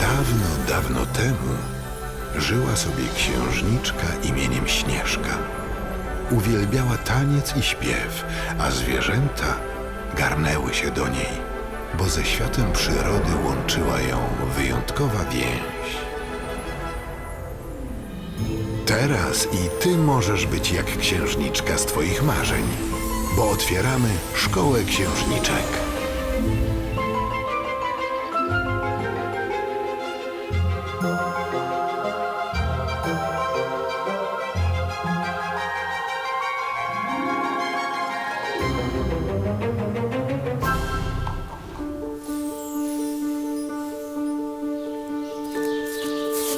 Dawno, dawno temu żyła sobie księżniczka imieniem Śnieżka. Uwielbiała taniec i śpiew, a zwierzęta garnęły się do niej, bo ze światem przyrody łączyła ją wyjątkowa więź. Teraz i ty możesz być jak księżniczka z twoich marzeń, bo otwieramy szkołę księżniczek.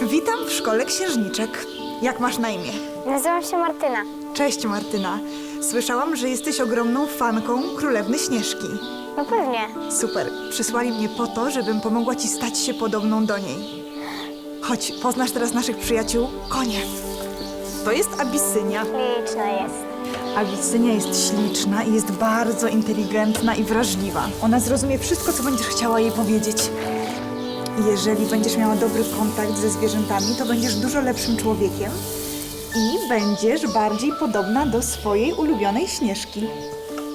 Witam w szkole księżniczek. Jak masz na imię? Nazywam się Martyna. Cześć Martyna. Słyszałam, że jesteś ogromną fanką Królewny Śnieżki. No pewnie. Super. Przysłali mnie po to, żebym pomogła ci stać się podobną do niej. Chodź, poznasz teraz naszych przyjaciół, konie. To jest Abisynia. Liczna jest. Abisynia jest śliczna i jest bardzo inteligentna i wrażliwa. Ona zrozumie wszystko, co będziesz chciała jej powiedzieć. Jeżeli będziesz miała dobry kontakt ze zwierzętami, to będziesz dużo lepszym człowiekiem i będziesz bardziej podobna do swojej ulubionej śnieżki.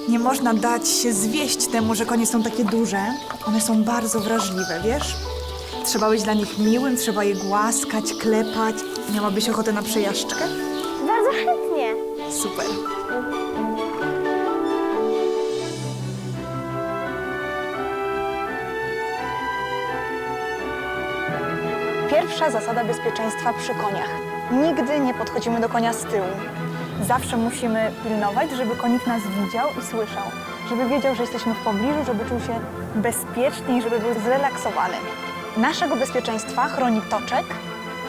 Nie można dać się zwieść temu, że konie są takie duże. One są bardzo wrażliwe, wiesz? Trzeba być dla nich miłym, trzeba je głaskać, klepać. Miałabyś ochotę na przejażdżkę? Bardzo chętnie. Super. Pierwsza zasada bezpieczeństwa przy koniach. Nigdy nie podchodzimy do konia z tyłu. Zawsze musimy pilnować, żeby konik nas widział i słyszał. Żeby wiedział, że jesteśmy w pobliżu, żeby czuł się bezpiecznie i żeby był zrelaksowany. Naszego bezpieczeństwa chroni toczek,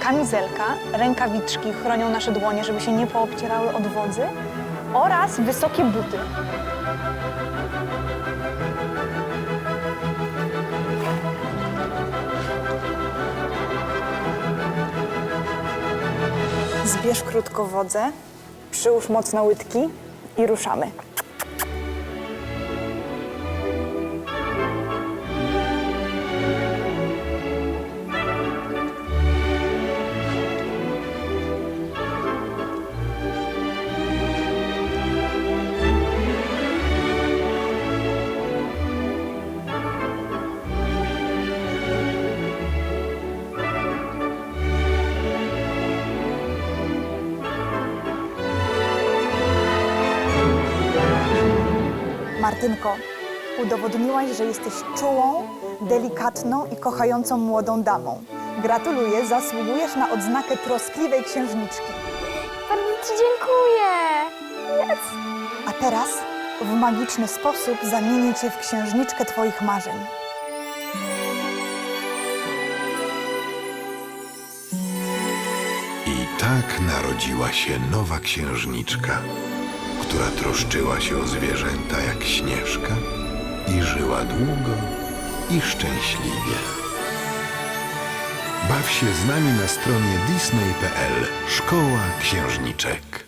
kamizelka, rękawiczki chronią nasze dłonie, żeby się nie poobcierały od wodzy oraz wysokie buty. Zbierz krótko wodzę, przyłóż mocno łydki i ruszamy. Martynko, udowodniłaś, że jesteś czułą, delikatną i kochającą młodą damą. Gratuluję, zasługujesz na odznakę troskliwej księżniczki. Bardzo Ci dziękuję. Yes. A teraz w magiczny sposób zamienię cię w księżniczkę twoich marzeń. I tak narodziła się nowa księżniczka, która troszczyła się o zwierzęta jak Śnieżka i żyła długo i szczęśliwie. Baw się z nami na stronie disney.pl Szkoła Księżniczek.